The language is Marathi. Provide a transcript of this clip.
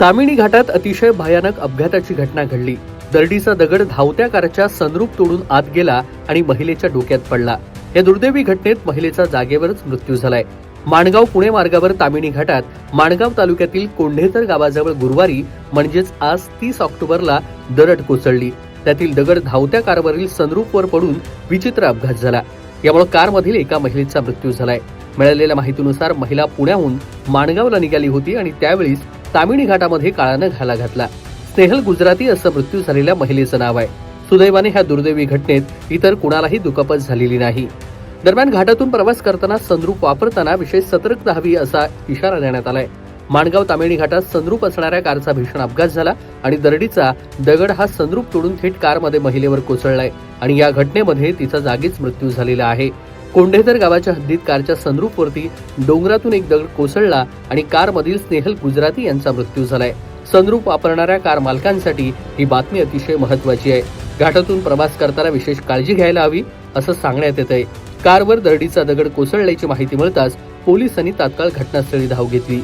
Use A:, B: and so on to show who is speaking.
A: तामिणी घाटात अतिशय भयानक अपघाताची घटना घडली. दरडीचा दगड धावत्या कारच्या सनरूप तोडून आत गेला आणि महिलेच्या डोक्यात पडला. या दुर्दैवी घटनेत महिलेचा जागेवरच मृत्यू झालाय. माणगाव पुणे मार्गावर तामिणी घाटात माणगाव तालुक्यातील कोंढेतर गावाजवळ गुरुवारी म्हणजेच आज तीस ऑक्टोबरला दरड कोसळली. त्यातील दगड धावत्या कारवरील सनरूपवर पडून विचित्र अपघात झाला. यामुळे कारमधील एका महिलेचा मृत्यू झालाय. मिळालेल्या माहितीनुसार महिला पुण्याहून माणगावला निघाली होती आणि त्यावेळीच तामिणी घाटामध्ये काळानं घाला घातला. स्नेहल गुजराती असं मृत्यू झालेल्या महिलेचं नाव आहे. सुदैवाने ह्या दुर्दैवी घटनेत इतर कुणालाही दुखापत झालेली नाही. दरम्यान घाटातून प्रवास करताना संद्रूप वापरताना विशेष सतर्कता हवी असा इशारा देण्यात आलाय. माणगाव तामिणी घाटात संद्रूप असणाऱ्या कारचा भीषण अपघात झाला आणि दरडीचा दगड हा संद्रूप तोडून थेट कारमध्ये महिलेवर कोसळलाय आणि या घटनेमध्ये तिचा जागीच मृत्यू झालेला आहे. कोंढेधर गावाच्या हद्दीत कारच्या सनरूपवरती डोंगरातून एक दगड कोसळला आणि कारमधील स्नेहल गुजराती यांचा मृत्यू झालाय. सनरूप वापरणाऱ्या कार मालकांसाठी ही बातमी अतिशय महत्वाची आहे. घाटातून प्रवास करताना विशेष काळजी घ्यायला हवी असं सांगण्यात येत आहे कारवर दरडीचा दगड कोसळल्याची माहिती मिळताच पोलिसांनी तात्काळ घटनास्थळी धाव घेतली.